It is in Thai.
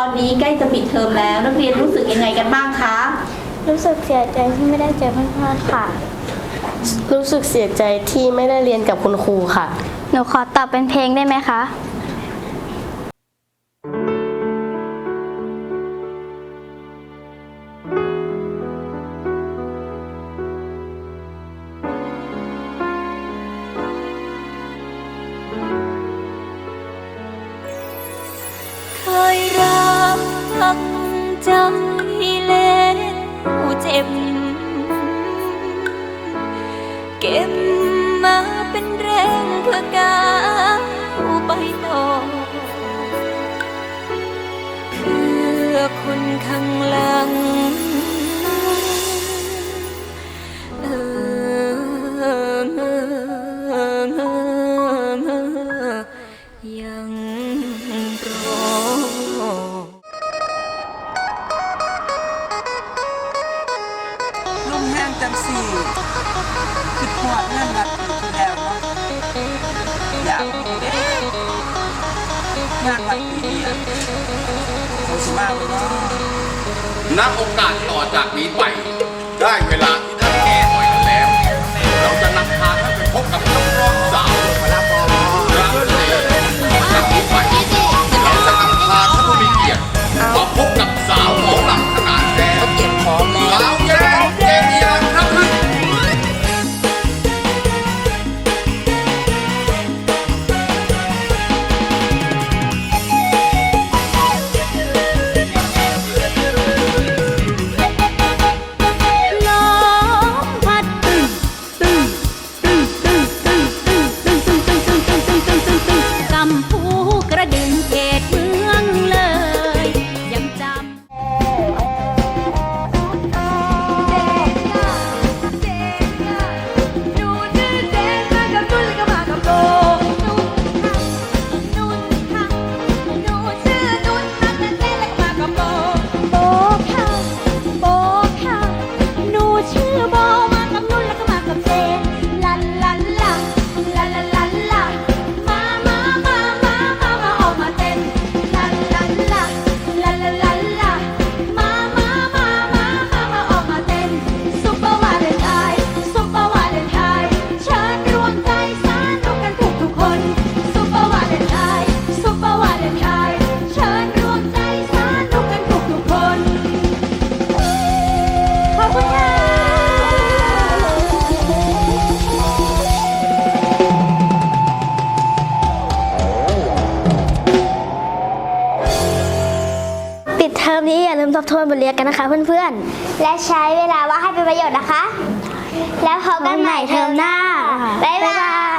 อนนี้ใกล้จะปิดเทอมแล้ว นักเรียนรู้สึกยังไงกันบ้างคะ รู้สึกเสียใจที่ไม่ได้เจอเพื่อนๆค่ะ รู้สึกเสียใจที่ไม่ได้เรียนกับคุณครูค่ะ หนูขอตอบเป็นเพลงได้ไหมคะ ใจเล็กผู้เจ็บ เก็บมาเป็นแรงเพื่อก้าวไปต่อ เพื่อคนข้างหลัง จังสี่คือพอดนั่นรักอยู่ที่แล้วเนาะอยากเอ๊ะงานวันปีนี้อะเขาสิมาไปเนาะนับโอกาสต่อจากนี้ไป ได้เวลา ปิดเทอมนี้อย่าลืมทบทวนบทเรียนกันนะคะเพื่อนๆ และใช้เวลาว่างให้เป็นประโยชน์นะคะ แล้วพบกันใหม่เทอมหน้า บ๊ายบาย